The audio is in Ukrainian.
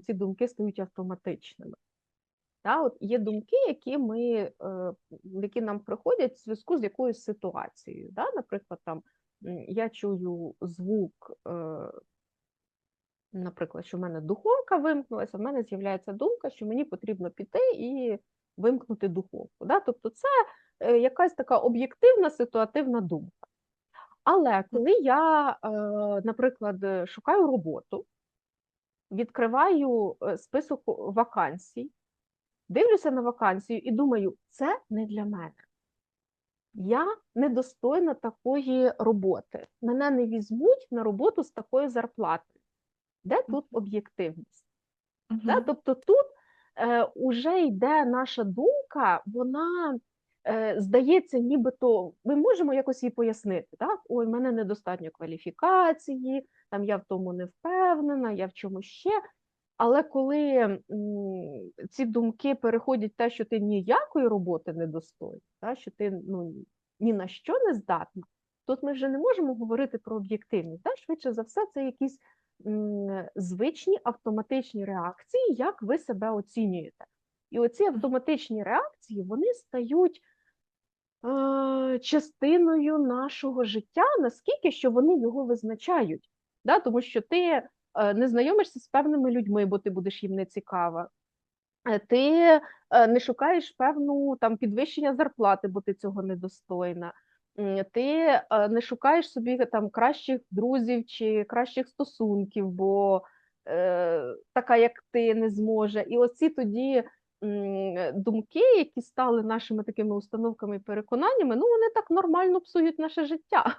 ці думки стають автоматичними. Та, от є думки, які, ми, е, які нам приходять в зв'язку з якоюсь ситуацією. Да? Наприклад, там, я чую звук, е, наприклад, що в мене духовка вимкнулася, в мене з'являється думка, що мені потрібно піти і вимкнути духовку. Да? Тобто це е, якась така об'єктивна ситуативна думка. Але коли я, наприклад, шукаю роботу, відкриваю е, список вакансій, дивлюся на вакансію і думаю, це не для мене. Я недостойна такої роботи. Мене не візьмуть на роботу з такою зарплатою. Де тут об'єктивність? Да? Мгм. Тобто тут е, уже йде наша думка, вона здається, нібито ми можемо якось її пояснити. Так? Ой, в мене недостатньо кваліфікації, там я в тому не впевнена, я в чомусь ще. Але коли ці думки переходять те, що ти ніякої роботи не достойна, що ти ну, ні на що не здатна, тут ми вже не можемо говорити про об'єктивність. Швидше за все, це якісь м, звичні автоматичні реакції, як ви себе оцінюєте. І оці автоматичні реакції вони стають е, частиною нашого життя, наскільки що вони його визначають. Да? Тому що ти е, не знайомишся з певними людьми, бо ти будеш їм не цікава. Е, Ти не шукаєш певну там підвищення зарплати, бо ти цього недостойна. Ти не шукаєш собі там кращих друзів чи кращих стосунків, бо е, така, як ти, не зможе. І оці тоді думки, які стали нашими такими установками і переконаннями, ну вони так нормально псують наше життя.